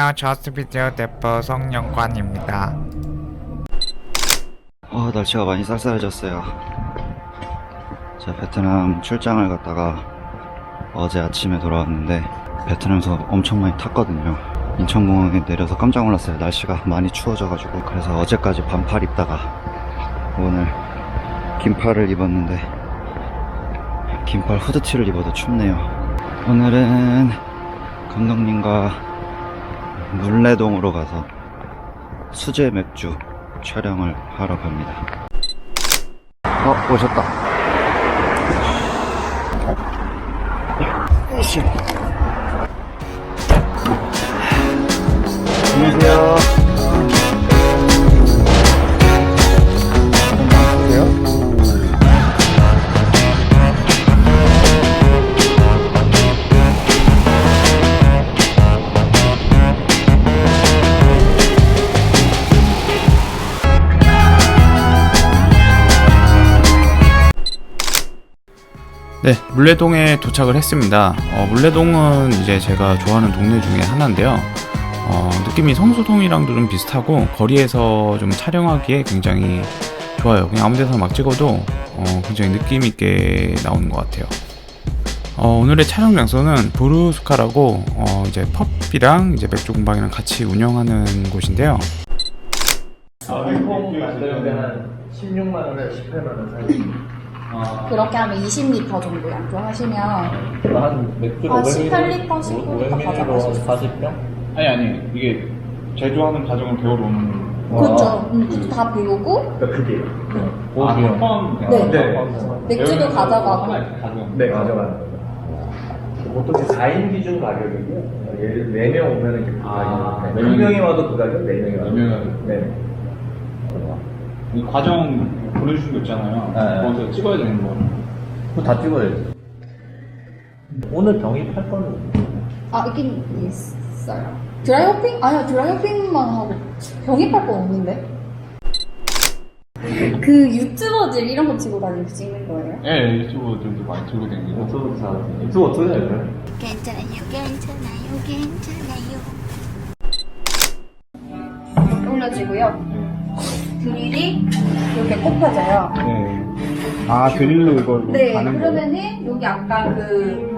안녕하세요. 저스비디오 대표 성영관입니다. 어, 날씨가 많이 쌀쌀해졌어요. 제가 베트남 출장을 갔다가 어제 아침에 돌아왔는데 베트남에서 엄청 많이 탔거든요. 인천공항에 내려서 깜짝 놀랐어요. 날씨가 많이 추워져가지고 그래서 어제까지 반팔 입다가 오늘 긴팔을 입었는데 긴팔 후드티를 입어도 춥네요. 오늘은 감독님과 물레동으로 가서 수제 맥주 촬영을 하러 갑니다. 어, 오셨다. 안녕하세요. 네, 물레동에 도착을 했습니다. 어, 물레동은 이제 제가 좋아하는 동네 중에 하나인데요. 어, 느낌이 성수동이랑도 좀 비슷하고 거리에서 좀 촬영하기에 굉장히 좋아요. 그냥 아무 데서 막 찍어도 어, 굉장히 느낌 있게 나오는 것 같아요. 어, 오늘의 촬영 장소는 브루스카라고 어, 이제 펍이랑 이제 맥주 공방이랑 같이 운영하는 곳인데요. 통 만드는데 한 16만 원에 18만 원 사이. 그렇게 하면 20리터 정도 양조하시면 한 맥주 한 18리터, 19리터 가져가실 수 40병? 아니 아니 이게 제조하는 과정을 배우러오는 그렇죠. 음, 다 배우고 그러니까 그게. 아, 보험이요. 한번 네. 네. 맥주도 가져가고 가져가 네, 가져가는 거죠. 보통 이제 4인 기준 가격이고요. 예를 4명 오면 이렇게 그 아. 네한 명이- 와도 그 가격, 4명이 와도. 네 명이 와도. 네. 이 과정 보내주신 거 있잖아요 네. 거기서 찍어야 되는 거 그거 다 찍어야지. 오늘 병입할 거는 아 있긴 있어요. 드라이어핑? 아니요 드라이어핑만 하고 병입할 건 없는데. 그 유튜버들 이런 거 치고 다니면서 찍는 거예요? 예 유튜브들도 많이 들고 다니고 유튜브 사 유튜브 어떻게 되나요? 괜찮아요, 괜찮아요, 괜찮아요. 올려지고요. 드릴이 이렇게 꼽혀져요. 아 드릴로 이걸 네, 그러면은 여기 아까 그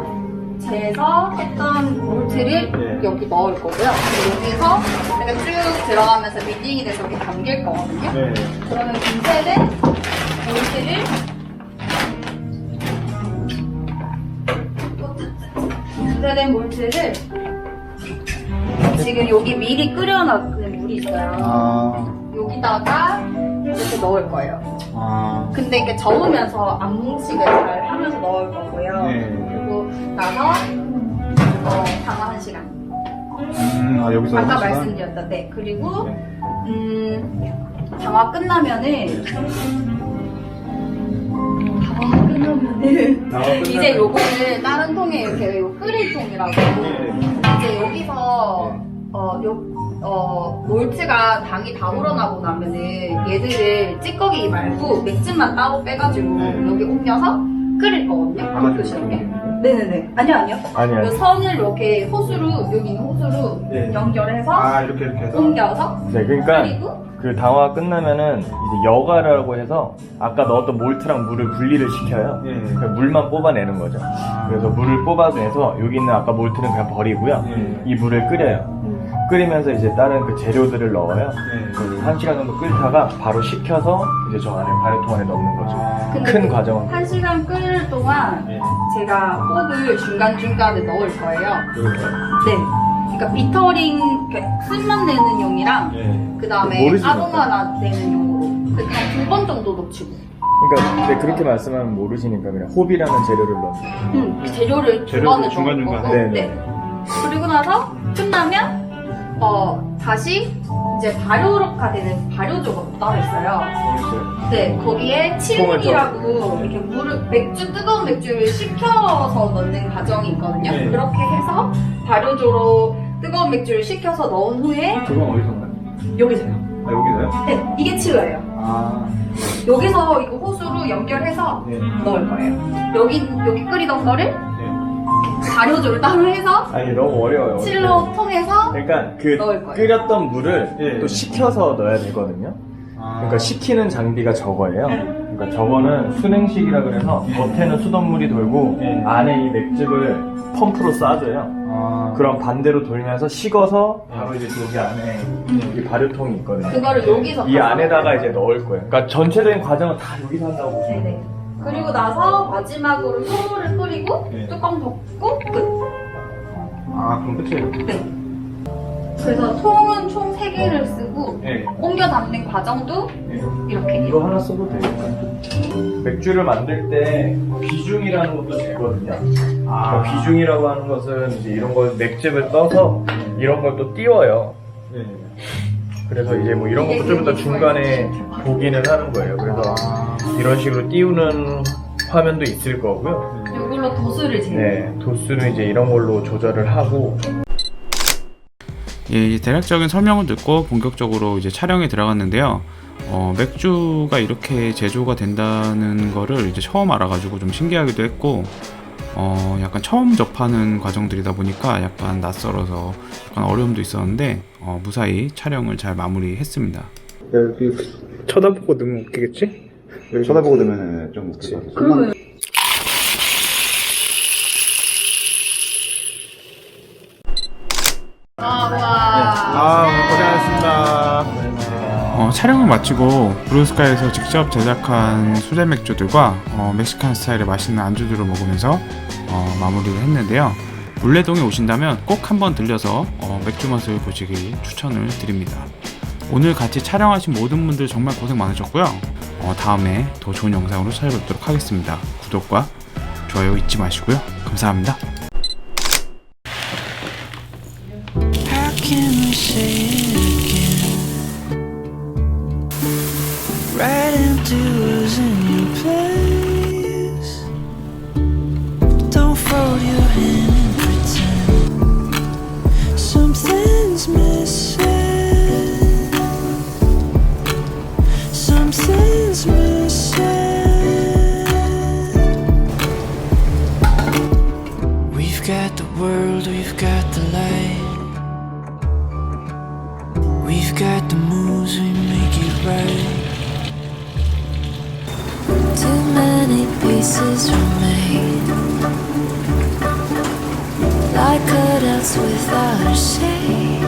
재서 했던 볼트를 네. 여기 넣을 거고요. 그리고 여기서 이렇게 쭉 들어가면서 밀딩이 돼서 여기 담길 거거든요. 네 그러면 분쇄된 볼트를 분쇄된 볼트를 지금 여기 미리 끓여놨는 물이 있어요. 아, 여기다가 이렇게 넣을 거예요. 아, 근데 이게 저으면서 안 뭉치게 잘 하면서 넣을 거고요. 네. 그리고 나서 어, 방어 한 시간. 음, 아 여기서 아까? 말씀드렸던 네. 그리고 네. 음 방화 끝나면은 방화 끝나면은 이제 요거를 다른 통에 이렇게 요 끓일 통이라고 이제 여기서 어, 요, 어, 몰트가 당이 다 우러나고 나면은 얘들을 찌꺼기 말고 맥주만 따로 빼가지고 네. 여기 옮겨서 끓일 거거든요. 아, 그 보시는 네네네. 아니요, 아니요. 아니 요 선을 이렇게 호수로, 여기 있는 호수로 네. 연결해서 아 이렇게 이렇게 해서 옮겨서 네, 그러니까 그리고 그 당화 끝나면은 이제 여가라고 해서 아까 넣었던 몰트랑 물을 분리를 시켜요. 예. 그 물만 뽑아내는 거죠. 그래서 물을 뽑아내서 여기 있는 아까 몰트는 그냥 버리고요. 예. 이 물을 끓여요. 끓이면서 이제 다른 그 재료들을 넣어요. 예. 그한 시간 정도 끓다가 바로 식혀서 이제 저 안에 발효통 안에 넣는 거죠. 근데 큰그 과정은 한 시간 끓일 동안 예. 제가 호흡을 중간중간에 넣을 거예요. 그거요? 네. 그러니까 비터링 이렇게 쓴맛 내는 용이랑 예. 그 다음에. 아로마 내는 용으로 그두번 정도 넣치고 그러니까 근데 그렇게 말씀하면 모르시니까 그냥 호비라는 재료를 넣는 거예요. 음, 그 재료를 두 재료를 번을 넣을 중간중간에. 거고 네, 네. 그리고 나서 끝나면 어 다시 이제 발효가 되는 발효조가 따로 있어요. 네, 거기에 칠링이라고 이렇게 물을 맥주 뜨거운 맥주를 식혀서 넣는 과정이 있거든요. 네. 그렇게 해서 발효조로 뜨거운 맥주를 식혀서 넣은 후에 그건 어디서 나요? 여기서요. 아 여기서요? 네, 이게 칠러예요. 아 여기서 이거 호수로 연결해서 네. 넣을 거예요. 여기 여기 끓이던 거를 네. 발효조를 따로 해서 아니 너무 어려워요. 칠로 통해서 그러니까 그 넣을 거예요. 끓였던 물을 네. 또 식혀서 넣어야 되거든요. 그러니까 식히는 장비가 저거예요. 그러니까 저거는 순행식이라 그래서 겉에는 수돗물이 돌고 네. 안에 이 맥즙을 펌프로 쏴줘요. 아 그럼 반대로 돌면서 식어서 바로 이제 여기 안에 음. 이 발효통이 있거든요. 그거를 여기서 이다 안에다가 이제 넣을 거예요. 그러니까 전체적인 과정은 다 여기서 한다고 보시면 돼요. 네네. 그리고 나서 마지막으로 소물을 끓이고 네. 뚜껑 덮고 끝. 아, 그럼 끝이에요? 네. 그래서 통은 총 3개를 쓰고 네. 옮겨 담는 과정도 네. 이렇게 이거 하나 써도 돼요. 맥주를 만들 때 비중이라는 것도 되거든요. 아. 그러니까 비중이라고 하는 것은 이제 이런 걸 맥즙을 떠서 이런 걸 또 띄워요. 네. 그래서 이제 뭐 이런 것도 좀 이따 중간에 보기는 하는 거예요. 그래서 이런 식으로 띄우는 화면도 있을 거고요. 이걸로 도수를 재요. 네, 도수는 이제 이런 걸로 조절을 하고 예, 이제 대략적인 설명을 듣고 본격적으로 이제 촬영에 들어갔는데요. 어, 맥주가 이렇게 제조가 된다는 거를 이제 처음 알아가지고 좀 신기하기도 했고, 어, 약간 처음 접하는 과정들이다 보니까 약간 낯설어서 약간 어려움도 있었는데, 어, 무사히 촬영을 잘 마무리했습니다. 여기 쳐다보고 넣으면 웃기겠지? 여기 쳐다보고 되면 좀 웃길 것 같아요. 그러면 아, 와. 아, 고생하셨습니다. 어, 촬영을 마치고 브루스카에서 직접 제작한 수제 맥주들과 어, 멕시칸 스타일의 맛있는 안주들을 먹으면서 어, 마무리를 했는데요. 물레동에 오신다면 꼭 한번 들려서 어, 맥주 맛을 보시길 추천을 드립니다. 오늘 같이 촬영하신 모든 분들 정말 고생 많으셨고요. 어, 다음에 더 좋은 영상으로 찾아뵙도록 하겠습니다. 구독과 좋아요 잊지 마시고요. 감사합니다. How can we say it pieces remain. Like cutouts without a shape.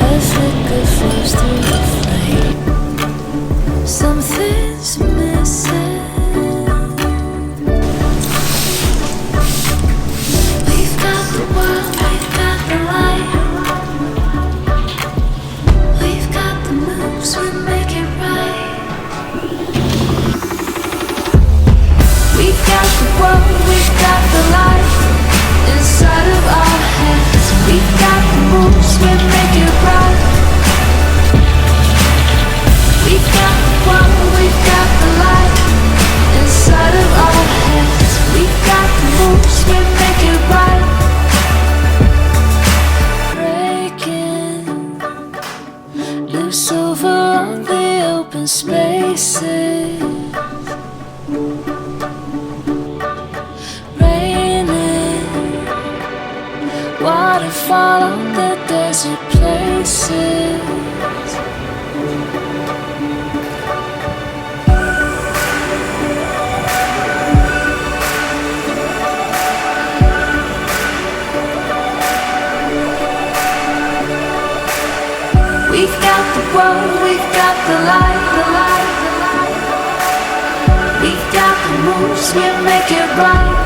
A flicker flows through the flame. Something's loose over on the open spaces. Raining waterfall on the desert places. we'll make it right.